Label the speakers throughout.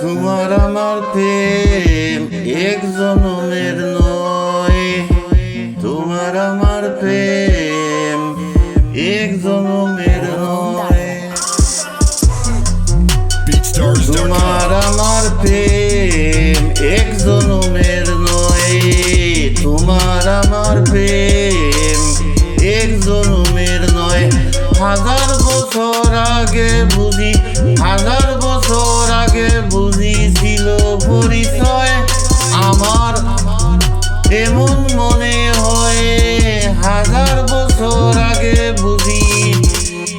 Speaker 1: তোমার আমার প্রেম এক জনমের নয়। তোমার আমার প্রেম এক জনমের নয়. তোমার আমার প্রেম এক জনমের নয়। তোমার আমার প্রেম এক জনমের নয়। হাজার বছর আগে বুঝি হাজার পরিচয় আমার। এমন মনে হয় হাজার বছর আগে বুঝি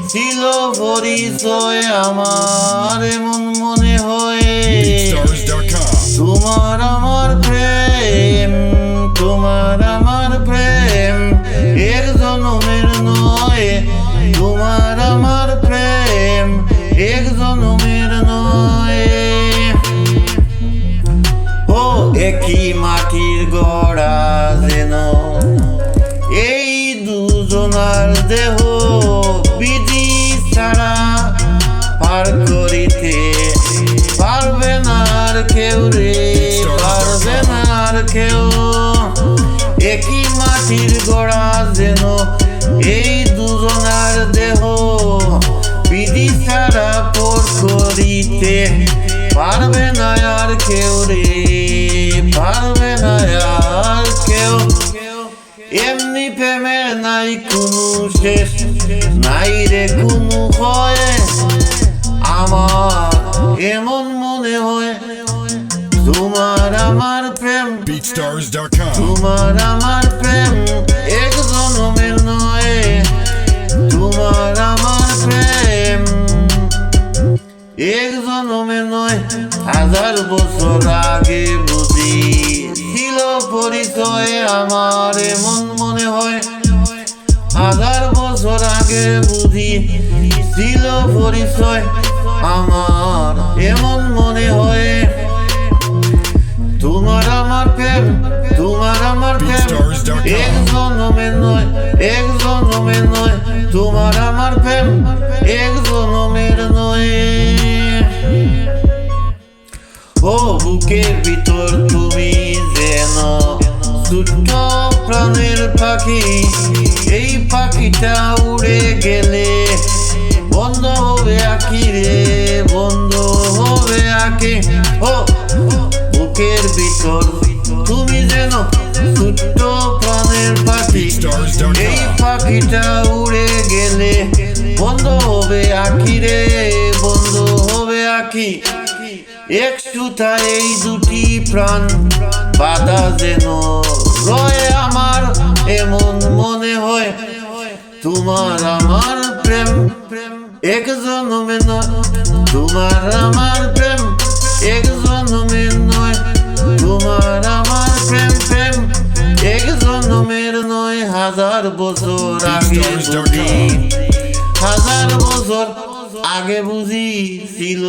Speaker 1: ছিল পরিচয় আমার। একই মাটির গড়া যেন এই দুজনার দেহ বিধি ছাড়া পার করিতে পারবে না আর কেউ রে, পারবে না আর কেউ। একই মাটির গড়া যেন এই দুজনার দেহ বিধি ছাড়া পর করিতে পারবে না আর কেউ রে। নাই কোনো শেষ নাই রে কোনো হয় আমার এমন মনে হয় তোমার আমার প্রেম. তোমার আমার প্রেম এক জনমের নয় তোমার আমার প্রেম এক জনমের নয় হাজার বছর আগে বুঝি ছিল পরিচয় আমার এমন মনে হয় হাজার বছর আগে বুঝি ছিল পরিচয় আমার। এমন মনে হয় তোমার আমার প্রেম তোমার আমার প্রেম। এক জনমের নয় এক জনমের নয় তোমার আমার প্রেম। এক জনমের নয়। ও বুকের ভিতর তুমি যেন ছোট্ট প্রাণের পাখি। পাখিটা উড়ে গেলে বন্ধ হবে আঁকি রে বন্ধ হবে আঁকি। ও বুকের ভিতর তুমি যেন ছোট্ট প্রাণের পাখি। এই পাখিটা উড়ে গেলে বন্ধ হবে আঁকি রে বন্ধ হবে আঁকি। এক সুতা এই দুটি প্রাণ বাধা যেন তোমার আমার প্রেম প্রেম এক জনমে নয়। তোমার আমার প্রেম এক জনমে নয়। তোমার আমার প্রেম প্রেম এক জনমের নয়। হাজার বছর আগে বুঝি হাজার বছর আগে বুঝি ছিল